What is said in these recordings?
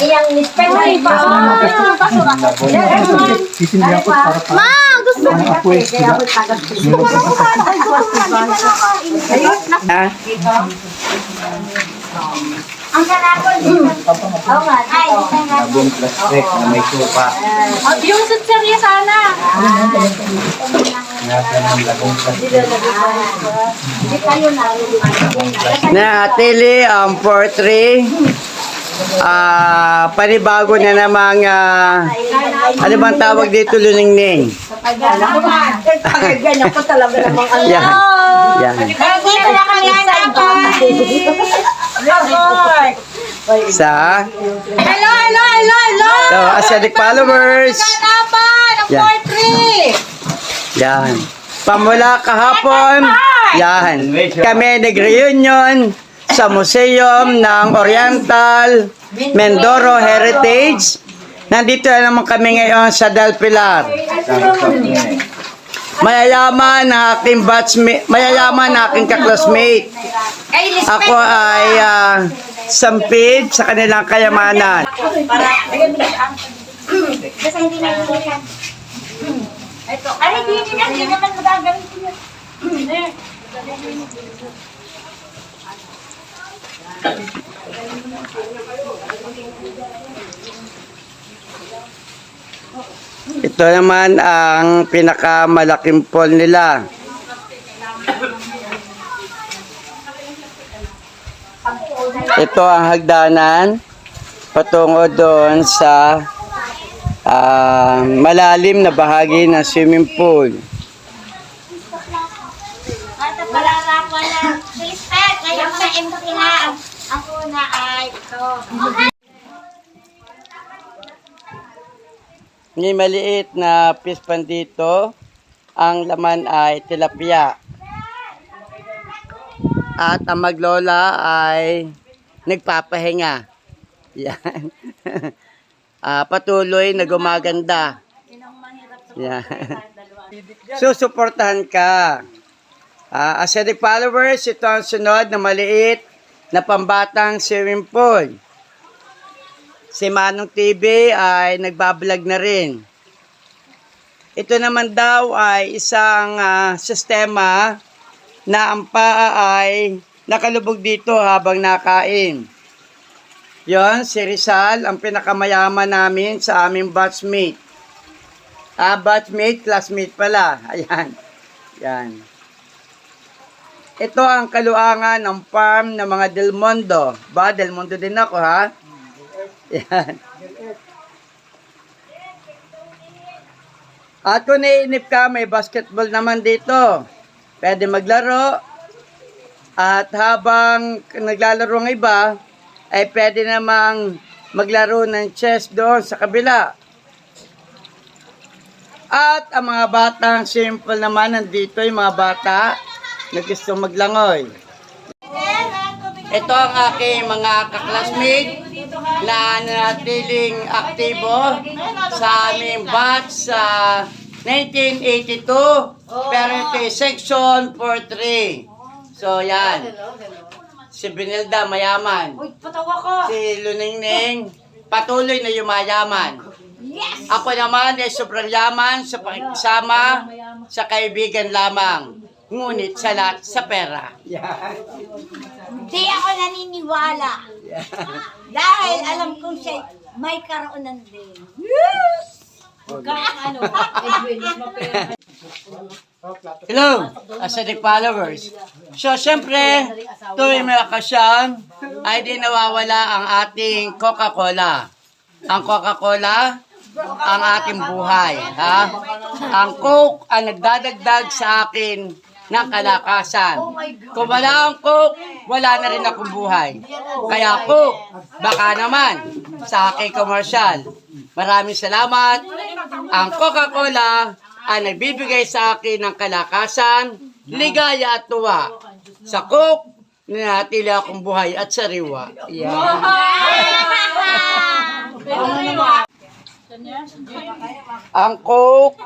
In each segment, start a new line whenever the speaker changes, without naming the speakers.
Iyang mister na.
Ma, gusto ko. Gusto ko na kumain. Ay,
gusto Oh,
yung sutsarya sana. Na,
Tilly, ang. Ah, panibago na namang ah, ano bang tawag dito luningning?
Ganyan ko talaga namang ano.
Yan. Yan.
Dito na kami sa Hello, hello, hello, hello.
so, aesthetic followers.
Naman, ang
Yan.
poetry.
Yan. Pamula kahapon, yan. Kami nag-reunion sa Museum ng Oriental Mindoro Heritage. Nandito na naman kami ngayon sa Del Pilar. Mayayaman na aking batchmate, mayayaman na aking kaklasmate. Ako ay ah, sampid sa kanilang kayamanan.
Basta hindi na. Ito. Ay, hindi, na. Hindi naman magagamit yun.
Ito naman ang pinakamalaking pool nila. Ito ang hagdanan patungo doon sa ah, malalim na bahagi ng swimming pool.
Pala ako na. Respect. Ngayon sa MC na. Ang una ay ito.
May maliit na fish pan dito. Ang laman ay tilapia. At ang maglola ay nagpapahinga. Yan. Ah, patuloy na gumaganda. Yan. Susuportahan ka. Ah, as the followers, ito ang sunod na maliit na pambatang swimming. Si Manong TV ay nagbablog na rin. Ito naman daw ay isang ah, sistema na ang paa ay nakalubog dito habang nakain. Yon, si Rizal, ang pinakamayaman namin sa aming batchmate. Ah, batchmate, classmate pala. Ayan. Yan. Ito ang kaluangan ng farm ng mga Del Mondo. Ba, Del Mondo din ako, ha? Yan. At kung naiinip ka, may basketball naman dito. Pwede maglaro. At habang naglalaro ng iba, ay pwede namang maglaro ng chess doon sa kabila. At ang mga batang simple naman nandito yung mga bata na gusto maglangoy. Ito ang aking mga kaklasmate na natiling aktibo sa aming batch sa 1982 pero ito ay section 43. So yan. Si Benilda mayaman.
Uy, patawa ko.
Si Luningning patuloy na yumayaman.
Yes!
Ako naman ay sobrang yaman sa pakikisama sa kaibigan lamang. Ngunit sa lahat sa pera. Yan.
Hindi ako naniniwala. Dahil alam kong siya may karoonan din. ano,
Hello, acidic followers. So, syempre, tuwing may okasyon, ay di nawawala ang ating Coca-Cola. Ang Coca-Cola, ang ating buhay. Ha? Ang Coke ang nagdadagdag sa akin ng kalakasan. Kung wala ang Coke, wala na rin akong buhay. Kaya Coke, baka naman sa aking commercial. Maraming salamat. Ang Coca-Cola ay nagbibigay sa akin ng kalakasan, ligaya at tuwa. Sa Coke, nanatili akong buhay at sariwa. Yeah. Ang Coke,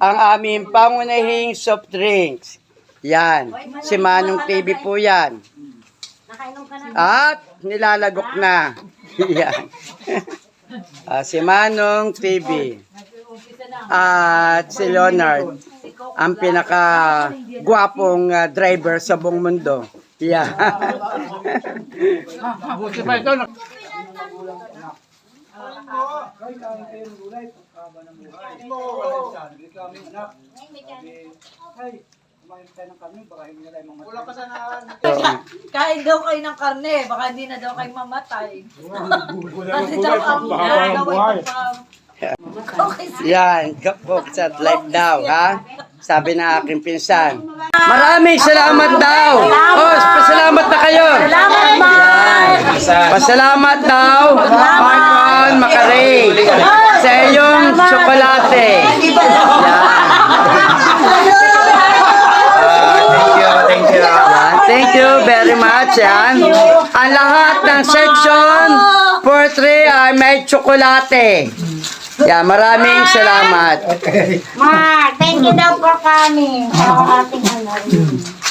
ang aming pangunahing soft drinks. Yan. Si Manong TV po yan. At nilalagok na. yan. Ah, si Manong TV. at si Leonard, ang pinaka gwapong ah, driver sa buong mundo. Yeah. Buti pa ito.
Kain daw kayo ng karne, baka hindi na daw kayo mamatay. Kasi daw ang gagawin pa.
Yan, kapok sa life daw, ha? Sabi na aking pinsan. Maraming salamat daw. Oh, pasalamat na kayo. Salamat, Pasalamat daw, Marcon Macaray, sa iyong tsokolate.
Thank
much. Yan. Ang lahat ng section 4-3 ay may tsokolate. Yan, maraming salamat.
Ma, thank you daw for coming. Sa ating ano.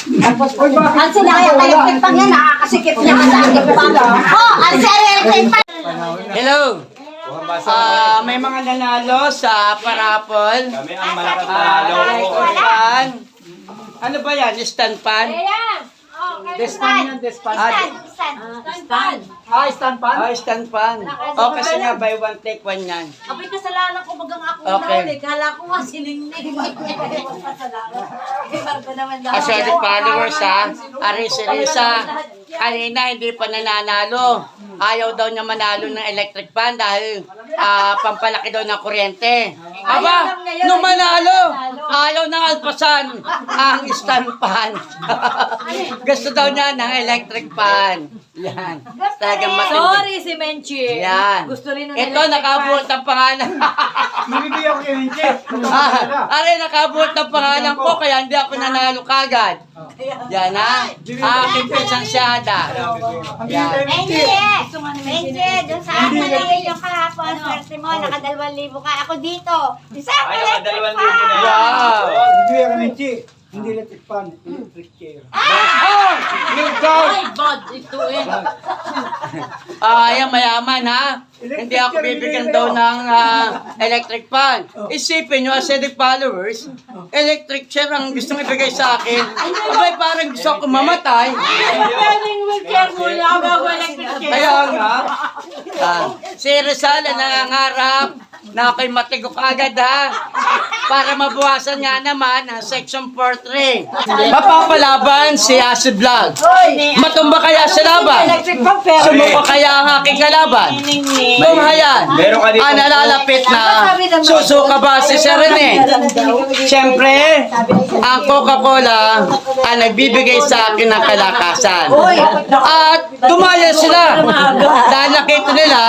Tapos, ang sila kaya electric pan yan, nakakasikip niya sa ating pan. Oh, ang sila electric pan.
Hello. Ah, may mga nanalo sa parapol.
Kami ang malakas na
Ah,
loob.
electric fan. Ano ba yan? Stand fan?
Ayan. Oh,
Despan yan, despan.
Ah,
Stand, stand.
Ah, stand pan?
Ah, stand fan. Oh, kasi nga buy one take one yan.
Apoy kasalanan ko bagang ako
Okay.
okay. Kala ko nga siningning. Kasalanan. Bago naman daw.
Kasi the followers ha, Ari si Risa, kanina hindi pa nananalo. Ayaw daw niya manalo ng electric fan dahil ah, pampalaki daw ng kuryente. Aba, nung manalo, ayaw ng alpasan ang stand fan. Gusto daw niya ng electric fan. Yan. Matindi.
Sorry si Menchi.
Yan.
Gusto rin ng
Ito,
electric
nakabuot ang pangalan.
Bibigyan ko kay Linche.
Ah, Are, nakabuot ang pangalan ko, kaya hindi ako nanalo kagad. Yan ha. Aking pinsansyada. Yan.
Benji, Benji, doon sa ako na yung kahapon, swerte mo, nakadalawang libo ka. Ako dito, isang
Ay,
electric
nakadalawang
pan.
libo na yan.
Wow.
Bibigyan ko Linche. Hindi electric fan, electric chair.
Ay, bad ito eh.
Ah, yan, mayaman ha. Hindi ako bibigyan daw ng ah, electric fan. Isipin nyo, edit followers, electric chair ang gustong ibigay sa akin. Abay, parang gusto ko mamatay.
Pwedeng wheelchair mo lang bago electric chair.
Kaya nga, ah, si Rizal ang nangangarap na ako'y matigok agad ha para mabawasan nga naman ang section 4-3. Mapapalaban si Asi Vlog. Matumba kaya sa laban? Sumuko kaya ang aking kalaban?
Dito.
Ang nalalapit na susuka ba si Sir Rene? Siyempre, ang Coca-Cola ang nagbibigay sa akin ng kalakasan. At tumaya sila. Dahil nakita nila,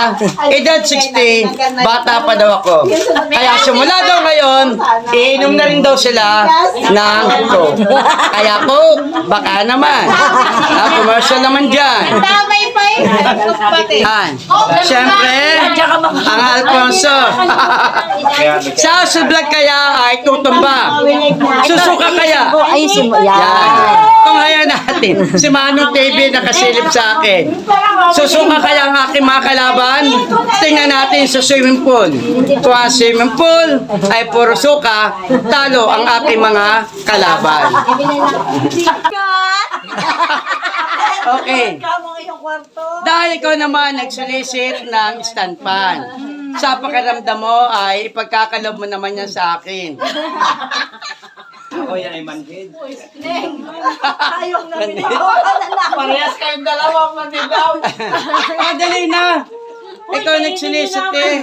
edad 60, bata pa daw ako. Kaya simula daw ngayon, iinom na rin daw sila ng Coke. Kaya Coke, baka naman. Ah, commercial naman dyan.
Tamay pa eh.
Yan. Siyempre, ang Alfonso. Sa sa vlog kaya ay tutumba. Susuka kaya.
Mo
Yan. Kung haya natin, si Manong TV nakasilip sa akin. Susuka kaya ang aking mga kalaban? Tingnan natin sa swimming pool. Swimming pool ay puro suka, talo ang aking mga kalaban. Okay. Dahil ikaw naman nagsolicit ng stand fan. Sa pakiramdam mo ay ipagkakalob mo naman yan sa akin.
Ako yan ay manhid.
Ayong na binawalan na.
Parehas kayong dalawang manhidaw.
Madali na. Ikaw nagsolicit eh.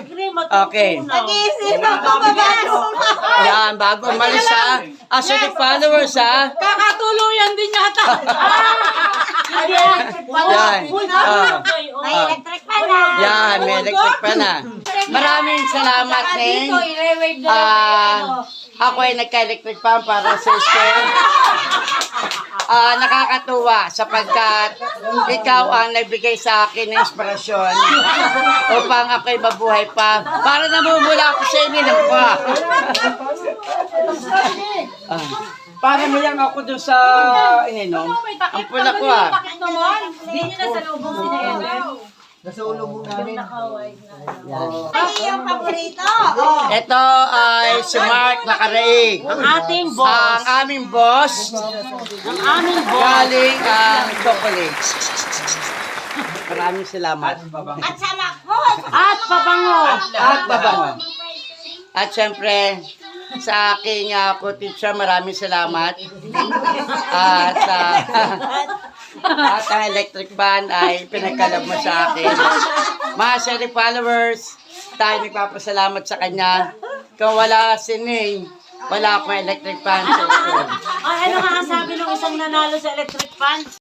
Okay.
Nag-iisip ako ba
Yan, bago umalis ha. As the followers ha.
Kakatuluyan din yata.
Yan. Ah.
May electric pan na.
Yan, may electric pa na. Maraming salamat, Neng. Ah, ako ay nagka-electric fan para sa school. Ah, nakakatuwa sapagkat ikaw ang nagbigay sa akin ng inspirasyon upang ako'y mabuhay pa. Para namumula ako sa ininom ko. ah. Ah, para mayang ako doon sa ininom. Ang pula ko ah.
Hindi nyo na sa lubong si.
Nasa ulo mo namin.
Nakaway na. ano.
Ano yung paborito? Oh.
Ito ay si Mark Nakaraig.
Ang ating boss.
Ang aming boss,
Ang aming boss.
galing ang chocolates. Maraming salamat.
At sa makos.
At pabango.
At babango. At syempre, sa aking uh, co-teacher, maraming salamat. At, ah, at ang electric fan ay pinagkalab mo sa akin. Mga Sherry followers, tayo nagpapasalamat sa kanya. Kung wala si Ning, wala akong electric fan.
Ay, ano nga ang sabi ng isang nanalo sa electric fans?